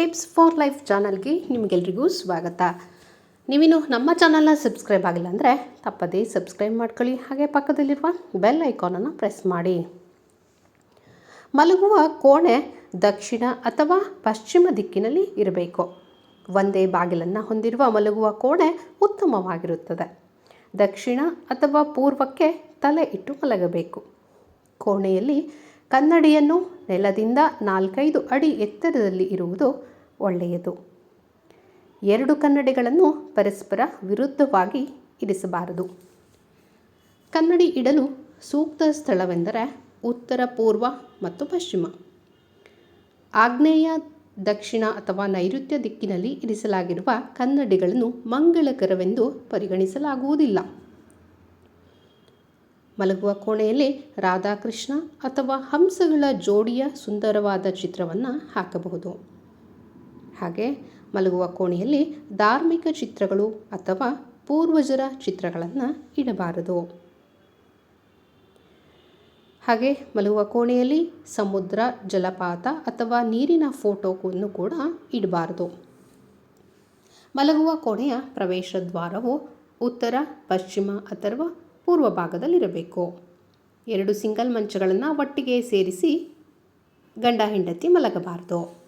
Tips for life ಚಾನಲ್ಗೆ ನಿಮಗೆಲ್ರಿಗೂ ಸ್ವಾಗತ. ನೀವಿನ್ನು ನಮ್ಮ ಚಾನಲ್ನ ಸಬ್ಸ್ಕ್ರೈಬ್ ಆಗಿಲ್ಲ ಅಂದರೆ ತಪ್ಪದೇ ಸಬ್ಸ್ಕ್ರೈಬ್ ಮಾಡ್ಕೊಳ್ಳಿ. ಹಾಗೆ ಪಕ್ಕದಲ್ಲಿರುವ ಬೆಲ್ ಐಕಾನನ್ನು ಪ್ರೆಸ್ ಮಾಡಿ. ಮಲಗುವ ಕೋಣೆ ದಕ್ಷಿಣ ಅಥವಾ ಪಶ್ಚಿಮ ದಿಕ್ಕಿನಲ್ಲಿ ಇರಬೇಕು. ಒಂದೇ ಬಾಗಿಲನ್ನು ಹೊಂದಿರುವ ಮಲಗುವ ಕೋಣೆ ಉತ್ತಮವಾಗಿರುತ್ತದೆ. ದಕ್ಷಿಣ ಅಥವಾ ಪೂರ್ವಕ್ಕೆ ತಲೆ ಇಟ್ಟು ಮಲಗಬೇಕು. ಕೋಣೆಯಲ್ಲಿ ಕನ್ನಡಿಯನ್ನು ನೆಲದಿಂದ ನಾಲ್ಕೈದು ಅಡಿ ಎತ್ತರದಲ್ಲಿ ಇರುವುದು ಒಳ್ಳೆಯದು. ಎರಡು ಕನ್ನಡಿಗಳನ್ನು ಪರಸ್ಪರ ವಿರುದ್ಧವಾಗಿ ಇರಿಸಬಾರದು. ಕನ್ನಡಿ ಇಡಲು ಸೂಕ್ತ ಸ್ಥಳವೆಂದರೆ ಉತ್ತರ, ಪೂರ್ವ ಮತ್ತು ಪಶ್ಚಿಮ. ಆಗ್ನೇಯ, ದಕ್ಷಿಣ ಅಥವಾ ನೈಋತ್ಯ ದಿಕ್ಕಿನಲ್ಲಿ ಇರಿಸಲಾಗಿರುವ ಕನ್ನಡಿಗಳನ್ನು ಮಂಗಳಕರವೆಂದು ಪರಿಗಣಿಸಲಾಗುವುದಿಲ್ಲ. ಮಲಗುವ ಕೋಣೆಯಲ್ಲಿ ರಾಧಾಕೃಷ್ಣ ಅಥವಾ ಹಂಸಗಳ ಜೋಡಿಯ ಸುಂದರವಾದ ಚಿತ್ರವನ್ನು ಹಾಕಬಹುದು. ಹಾಗೆ ಮಲಗುವ ಕೋಣೆಯಲ್ಲಿ ಧಾರ್ಮಿಕ ಚಿತ್ರಗಳು ಅಥವಾ ಪೂರ್ವಜರ ಚಿತ್ರಗಳನ್ನು ಇಡಬಾರದು. ಹಾಗೆ ಮಲಗುವ ಕೋಣೆಯಲ್ಲಿ ಸಮುದ್ರ, ಜಲಪಾತ ಅಥವಾ ನೀರಿನ ಫೋಟೋವನ್ನು ಕೂಡ ಇಡಬಾರದು. ಮಲಗುವ ಕೋಣೆಯ ಪ್ರವೇಶ ದ್ವಾರವು ಉತ್ತರ, ಪಶ್ಚಿಮ ಅಥವಾ ಪೂರ್ವ ಭಾಗದಲ್ಲಿರಬೇಕು. ಎರಡು ಸಿಂಗಲ್ ಮಂಚಗಳನ್ನು ಒಟ್ಟಿಗೆ ಸೇರಿಸಿ ಗಂಡ ಹೆಂಡತಿ ಮಲಗಬಾರದು.